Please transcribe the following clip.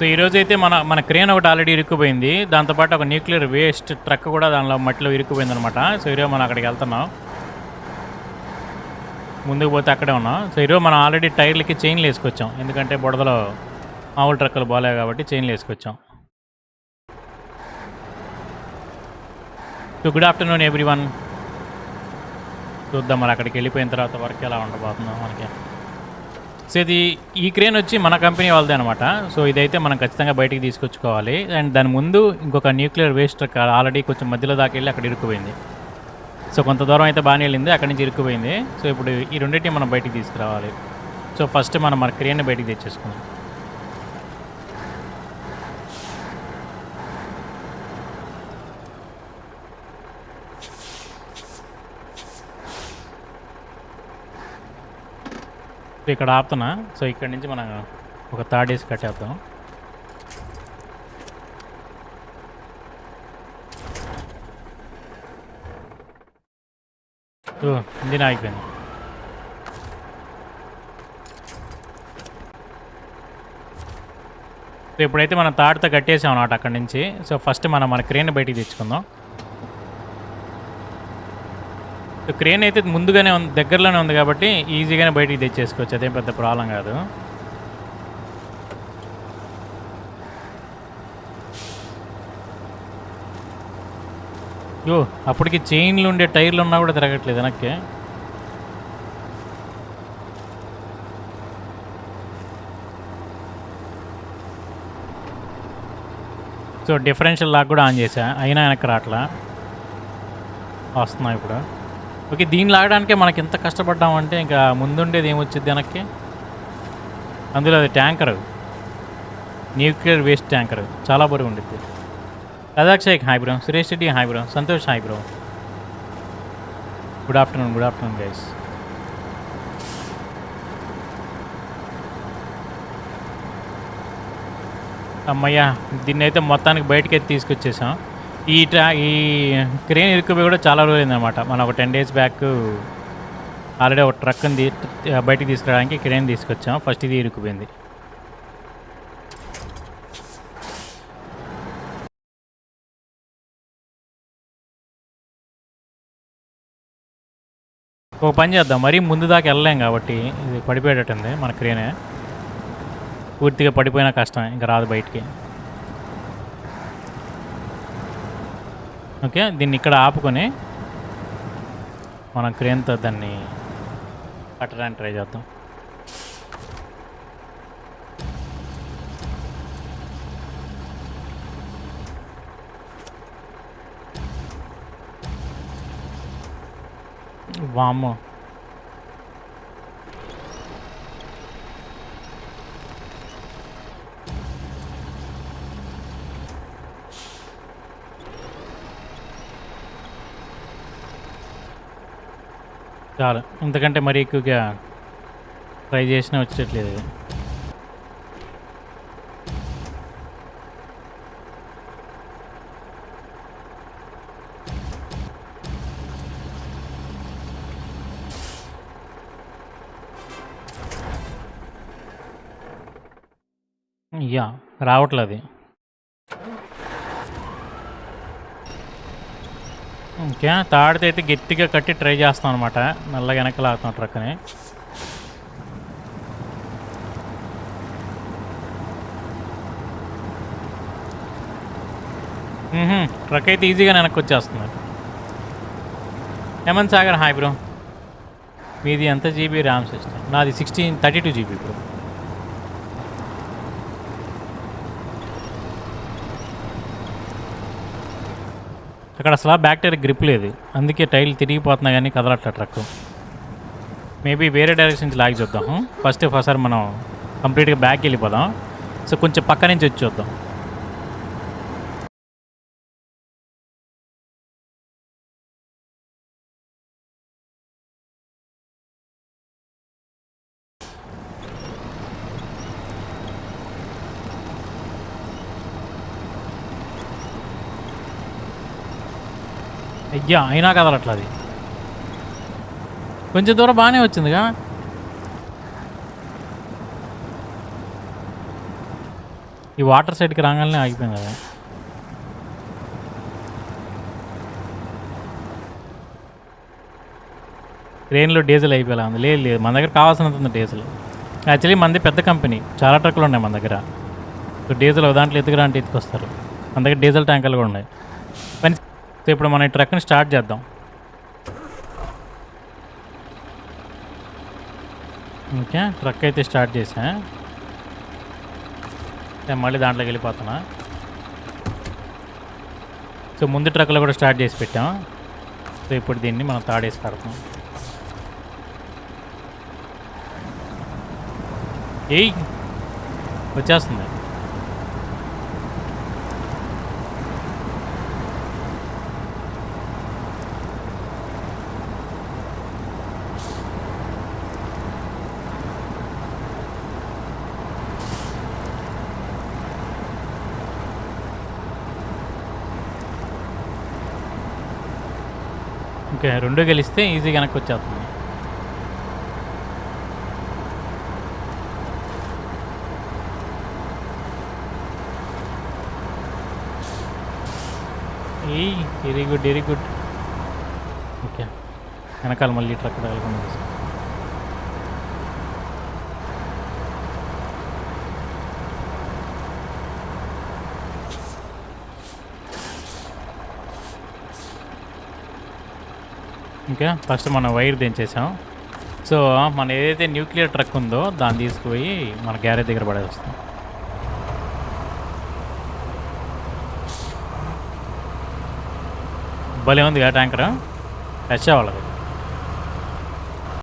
So ఈరోజు అయితే మన మన క్రేన్ ఒకటి ఆల్రెడీ ఇరుక్కుపోయింది. దాంతోపాటు ఒక న్యూక్లియర్ వేస్ట్ ట్రక్ కూడా దానిలో మట్టిలో ఇరుక్కుపోయింది అనమాట సో ఈరోజు మనం అక్కడికి వెళ్తున్నాం. ముందుకు పోతే అక్కడే ఉన్నాం. సో ఈరోజు మనం ఆల్రెడీ టైర్లకి చైన్లు వేసుకొచ్చాం. ఎందుకంటే బుడదలో మామూలు ట్రక్కులు బాగాలేవు కాబట్టి చైన్లు వేసుకొచ్చాం. So good afternoon everyone చూద్దాం మరి అక్కడికి వెళ్ళిపోయిన తర్వాత వర్క్ ఎలా ఉండబోతుందో మనకి. సో ఇది ఈ క్రేన్ వచ్చి మన కంపెనీ వాళ్ళదే అనమాట సో ఇదైతే మనం ఖచ్చితంగా బయటికి తీసుకొచ్చుకోవాలి. అండ్ దాని ముందు ఇంకొక న్యూక్లియర్ వేస్ట్ ఆల్రెడీ కొంచెం మధ్యలో దాకా వెళ్ళి అక్కడ ఇరుక్కుపోయింది. సో కొంత దూరం అయితే బాగానే వెళ్ళింది. అక్కడి నుంచి ఇరుక్కుపోయింది. సో ఇప్పుడు ఈ రెండింటిని మనం బయటికి తీసుకురావాలి. సో ఫస్ట్ మనం మన క్రేన్ బయటికి తెచ్చేసుకుందాం. ఇక్కడ ఆపుతున్నా. సో ఇక్కడ నుంచి మనం ఒక థర్డ్ వేసి కట్టేద్దాం ఇంజిన్ ఆగిపోయింది. సో ఇప్పుడైతే మనం తాడుతో కట్టేసాం అన్నమాట అక్కడి నుంచి. సో ఫస్ట్ మనం మన క్రేన్ బయటికి తెచ్చుకుందాం. సో క్రేన్ అయితే ముందుగానే ఉంది దగ్గరలోనే ఉంది కాబట్టి ఈజీగానే బయటికి తెచ్చేసుకోవచ్చు. అదేం పెద్ద ప్రాబ్లం కాదు. యో అప్పటికి చైన్లు ఉండే టైర్లు ఉన్నా కూడా తిరగట్లేదు వెనక్కి. సో డిఫరెన్షియల్ లాక్ కూడా ఆన్ చేసా అయినా వెనక్కి రావట్లా. వస్తున్నాయి ఇప్పుడు. ఓకే దీన్ని లాగడానికే మనకి ఎంత కష్టపడ్డామంటే ఇంకా ముందుండేది ఏమొచ్చింది వెనక్కి? అందులో అది ట్యాంకర్. Nuclear waste tanker. చాలా బరువు ఉండిద్ది Razak Shaikh hi bro. Suresh Reddy hi bro. Santosh hi bro. Good afternoon good afternoon guys. అమ్మయ్యా దీన్ని అయితే మొత్తానికి బయటకి తీసుకొచ్చేసాం. ఈ ట్రా ఈ క్రేన్ ఇరుక్కుపోయి కూడా చాలా రోజులైంది అనమాట మనం ఒక టెన్ డేస్ బ్యాక్ ఆల్రెడీ ఒక ట్రక్ని తీ బయటికి తీసుకురావడానికి క్రేన్ తీసుకొచ్చాం. ఫస్ట్ ఇది ఇరుక్కుపోయింది. ఒక పని చేద్దాం. మరీ ముందు దాకా వెళ్ళలేం కాబట్టి ఇది పడిపోయేటట్టుంది మన క్రేనే. పూర్తిగా పడిపోయినా కష్టం ఇంకా రాదు బయటికి. ఓకే దీన్ని ఇక్కడ ఆపుకొని మనం క్రేన్తో దాన్ని కట్టడానికి ట్రై చేద్దాం. వామ్మో. చాలు. ఇంతకంటే మరీ ఎక్కువగా ట్రై చేసినా వచ్చేట్లేదు యా రావట్లేదు ఓకే తాడితే అయితే గట్టిగా కట్టి ట్రై చేస్తాం అనమాట నల్లగా వెనక్కి లాగుతాం ట్రక్ని ట్రక్ అయితే ఈజీగా వెనక్కి వచ్చేస్తుంది. Hemanth Sagar hi bro. మీది ఎంత జీబీ ర్యామ్ సిస్టమ్? నాది sixteen thirty two GB bro. అక్కడ అసలు బ్యాక్టీరియా గ్రిప్ లేదు. అందుకే టైల్ తిరిగిపోతున్నా కానీ కదలట్ల ట్రక్ మేబీ వేరే డైరెక్షన్ నుంచి లాగి చూద్దాం. ఫస్ట్ ఒకసారి మనం కంప్లీట్గా బ్యాక్ వెళ్ళిపోదాం. సో కొంచెం పక్క నుంచి వచ్చి చూద్దాం. అయ్యా అయినా కదలట్ల అది. కొంచెం దూరం బాగానే వచ్చిందిగా. ఈ వాటర్ సైడ్కి రాగానే ఆగిపోయింది కదా. ట్రైన్లో డీజిల్ అయిపోయేలా ఉంది. లేదు లేదు మన దగ్గర కావాల్సినంత ఉంది డీజిల్. యాక్చువల్లీ మనది పెద్ద కంపెనీ చాలా ట్రక్కులు ఉన్నాయి మన దగ్గర. సో డీజిల్ ఒక దాంట్లో ఎత్తుకురా అంటే ఎత్తుకొస్తారు. మన దగ్గర డీజిల్ ట్యాంకర్లు కూడా ఉన్నాయి. పని ఇప్పుడు మనం ఈ ట్రక్ని స్టార్ట్ చేద్దాం. ఓకే ట్రక్ అయితే స్టార్ట్ చేసా నేను మళ్ళీ దాంట్లోకి వెళ్ళిపోతున్నా. సో ముందు ట్రక్లో కూడా స్టార్ట్ చేసి పెట్టాం. సో ఇప్పుడు దీన్ని మనం తాడేసి కడతాం ఏయ్ వచ్చేస్తుంది. ఇంకా రెండు గెలిస్తే ఈజీ వెనక్కి వచ్చేస్తుంది. ఏయ్ very good very good. Okay వెనకాల మళ్ళీ ట్రక్ తగలకుండా ఇంకా ఫస్ట్ మనం వైర్ దించేసాం. సో మన ఏదైతే న్యూక్లియర్ ట్రక్ ఉందో దాన్ని తీసుకుపోయి మన గ్యారేజ్ దగ్గర పడేస్తాం. భలే ఉంది కదా ట్యాంకర్. టచ్ అవ్వాలి